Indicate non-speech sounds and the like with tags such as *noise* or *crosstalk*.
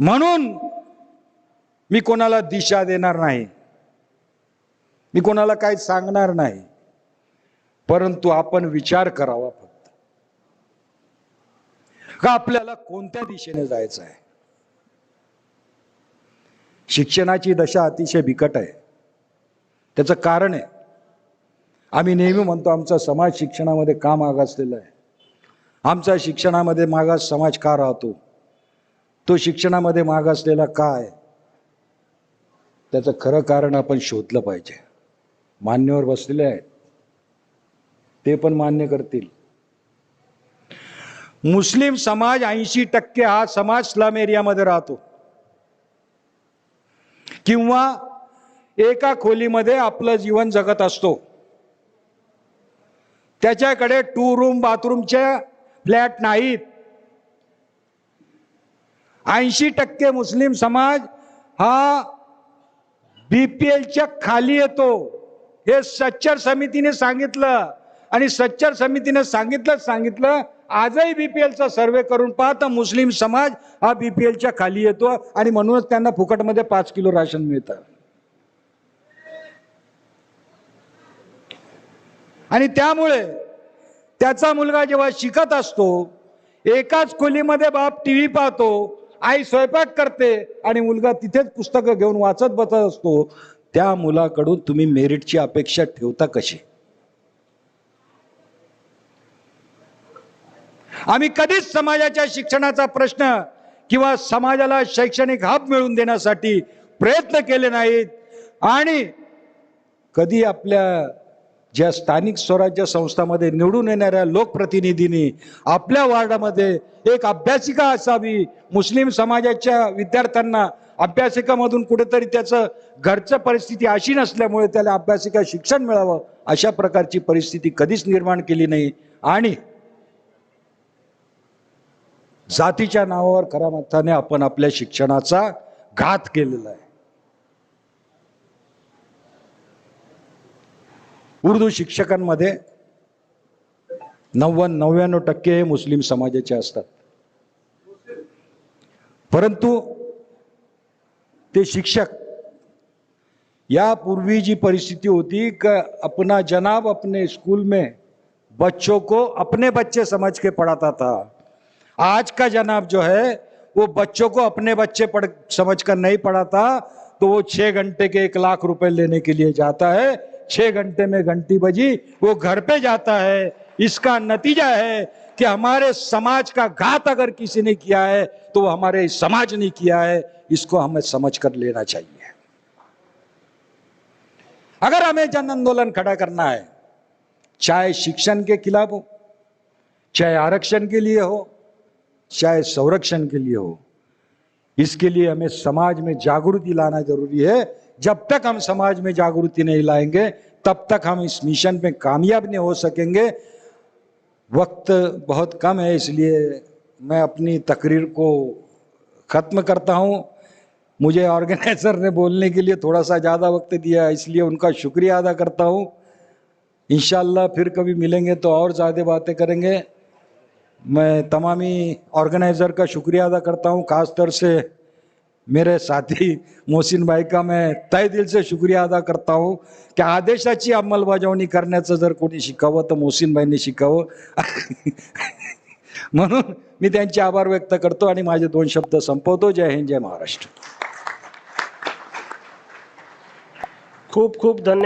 म्हणून मी कोणाला दिशा देणार नाही. मी कोणाला काही सांगणार नाही. परंतु आपण विचार करावा फक्त. का आपल्याला कोणत्या दिशेने जायचं आहे? शिक्षणाची दशा अतिशय बिकट आहे. त्याचं कारण आहे. आम्ही नेहमी म्हणतो आमचा समाज शिक्षणामध्ये का मागासलेला आहे? आमचा शिक्षणामध्ये मागास समाज का राहतो? तो शिक्षणामध्ये मागासलेला असलेला काय? त्याचं खरं कारण आपण शोधलं पाहिजे. मान्यवर बसलेले आहेत. ते पण मान्य करतील. मुस्लिम समाज ऐंशी टक्के हा समाज स्लम एरियामध्ये राहतो. किंवा एका खोलीमध्ये आपलं जीवन जगत असतो. त्याच्याकडे टू रूम बाथरूमच्या फ्लॅट नाहीत. ऐंशी टक्के मुस्लिम समाज हा बीपीएलच्या खाली येतो. हे सच्चर समितीने सांगितलं आणि सच्चर समितीने सांगितलं सांगितलं आजही बीपीएलचा सर्वे करून पाहता मुस्लिम समाज हा बीपीएलच्या खाली येतो आणि म्हणूनच त्यांना फुकटमध्ये पाच किलो राशन मिळतं. आणि त्यामुळे त्याचा मुलगा जेव्हा शिकत असतो एकाच खोलीमध्ये बाप टी व्ही पाहतो आई स्वयंपाक करते आणि मुलगा तिथेच पुस्तकं घेऊन वाचत बसत असतो त्या मुलाकडून तुम्ही मेरिटची अपेक्षा ठेवता कशी? आम्ही कधीच समाजाच्या शिक्षणाचा प्रश्न किंवा समाजाला शैक्षणिक हब मिळवून देण्यासाठी प्रयत्न केले नाहीत. आणि कधी आपल्या ज्या स्थानिक स्वराज्य संस्थांमध्ये निवडून येणाऱ्या लोकप्रतिनिधींनी आपल्या वार्डामध्ये एक अभ्यासिका असावी. मुस्लिम समाजाच्या विद्यार्थ्यांना अभ्यासिकामधून कुठेतरी त्याचं घरचं परिस्थिती अशी नसल्यामुळे त्याला अभ्यासिका शिक्षण मिळावं अशा प्रकारची परिस्थिती कधीच निर्माण केली नाही. आणि जातीच्या नावावर खऱ्या अर्थाने आपण आपल्या शिक्षणाचा घात केलेला आहे. उर्दू शिक्षकांमध्ये नव्वद, नव्याण्णव टक्के मुस्लिम समाजाचे असतात. परंतु ते शिक्षक यापूर्वी जी परिस्थिति होती कि अपना जनाब अपने स्कूल में बच्चों को अपने बच्चे समझ के पढ़ाता था। आज का जनाब जो है, वो बच्चों को अपने बच्चे पढ़ समझ कर नहीं पढ़ाता तो वो छह घंटे के एक लाख रुपए लेने के लिए जाता है। छह घंटे में घंटी बजी, वो घर पे जाता है। इसका नतीजा है कि हमारे समाज का घात अगर किसी ने किया है तो हमारे समाज ने किया है। इसको हमें समझ कर लेना चाहिए। अगर हमें जन आंदोलन खड़ा करना है, चाहे शिक्षण के खिलाफ हो, चाहे आरक्षण के लिए हो, चाहे संरक्षण के लिए हो, इसके लिए हमें समाज में जागृति लाना ज़रूरी है। जब तक हम समाज में जागृति नहीं लाएँगे, तब तक हम इस मिशन में कामयाब नहीं हो सकेंगे। वक्त बहुत कम है, इसलिए मैं अपनी तकरीर को ख़त्म करता हूँ। मुझे ऑर्गेनाइजर ने बोलने के लिए थोड़ा सा ज़्यादा वक्त दिया, इसलिए उनका शुक्रिया अदा करता हूँ। इंशाल्लाह फिर कभी मिलेंगे तो और ज़्यादा बातें करेंगे। मैं तमामी ऑर्गेनाइज़र का शुक्रिया अदा करता हूँ, खासतौर से मेरे साथी मोहसिन भाई का मैं तय दिल से शुक्रिया अदा करता हूँ की आदेशाची अंमलबजावणी करण्याचं जर कोणी शिकावं तर मोहसिन भाईंनी शिकावं. *laughs* म्हणून मी त्यांचे आभार व्यक्त करतो आणि माझे दोन शब्द संपवतो. जय हिंद जय महाराष्ट्र. खूप खूप धन्यवाद.